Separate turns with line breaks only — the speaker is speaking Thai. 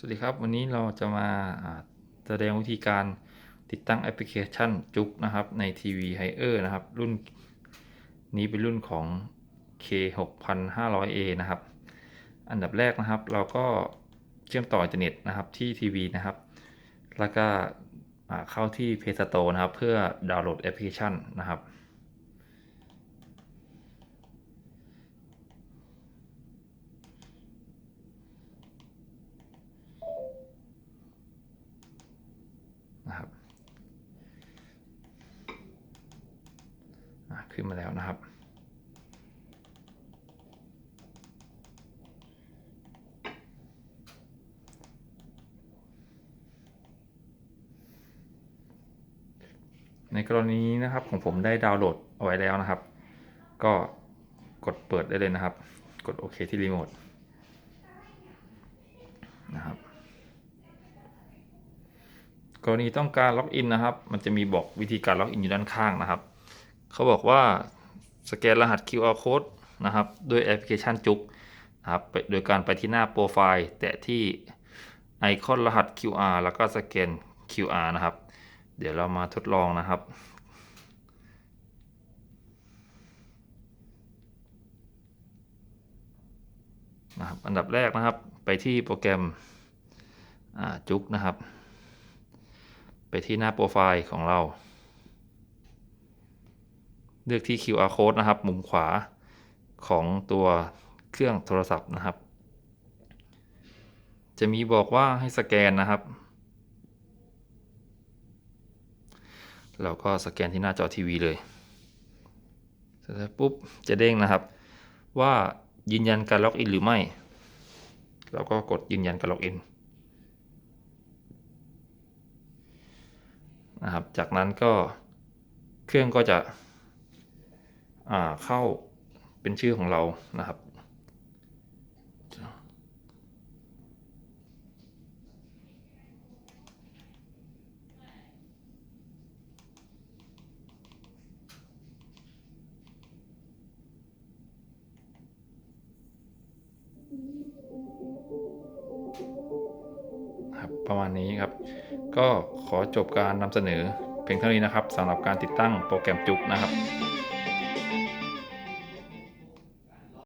สวัสดีครับ วันนี้เราจะมาแสดงวิธีการติดตั้งแอปพลิเคชันจุกนะครับในทีวีไฮเออร์นะครับ รุ่นนี้เป็นรุ่นของ K6500A นะครับ อันดับแรกนะครับ เราก็เชื่อมต่ออินเทอร์เน็ตนะครับที่ทีวีนะครับ แล้วก็เข้าที่ Play Store นะครับ เพื่อดาวน์โหลดแอปพลิเคชันนะครับอะ ขึ้นมาแล้วนะครับ ในกรณีนี้นะครับของผมได้ดาวน์โหลดเอาไว้แล้วนะครับ ก็กดเปิดได้เลยนะครับ กดโอเคที่รีโมทนะครับกรณีต้องการล็อกอินนะครับ มันจะมีบอกวิธีการล็อกอินอยู่ด้านข้างนะครับ เขาบอกว่าสแกนรหัส QR code นะครับด้วยแอปพลิเคชันจุกนะครับโดยการไปที่หน้าโปรไฟล์ แตะที่ไอคอนรหัส QR แล้วก็สแกน QR นะครับ เดี๋ยวเรามาทดลองนะครับนะครับอันดับแรกนะครับไปที่โปรแกรมจุกนะครับ ไปที่หน้าโปรไฟล์ของเรา เลือกที่ QR code นะครับ มุมขวาของตัวเครื่องโทรศัพท์นะครับ จะมีบอกว่าให้สแกนนะครับ เราก็สแกนที่หน้าจอทีวีเลยเสร็จปุ๊บจะเด้งนะครับ ว่ายืนยันการล็อกอินหรือไม่ เราก็กดยืนยันการล็อกอินนะครับ จากนั้นก็เครื่องก็จะ เข้าเป็นชื่อของเรานะครับครับ ประมาณนี้ครับ ก็ขอจบการนำเสนอเพียงเท่านี้นะครับสำหรับการติดตั้งโปรแกรมจุกนะครับ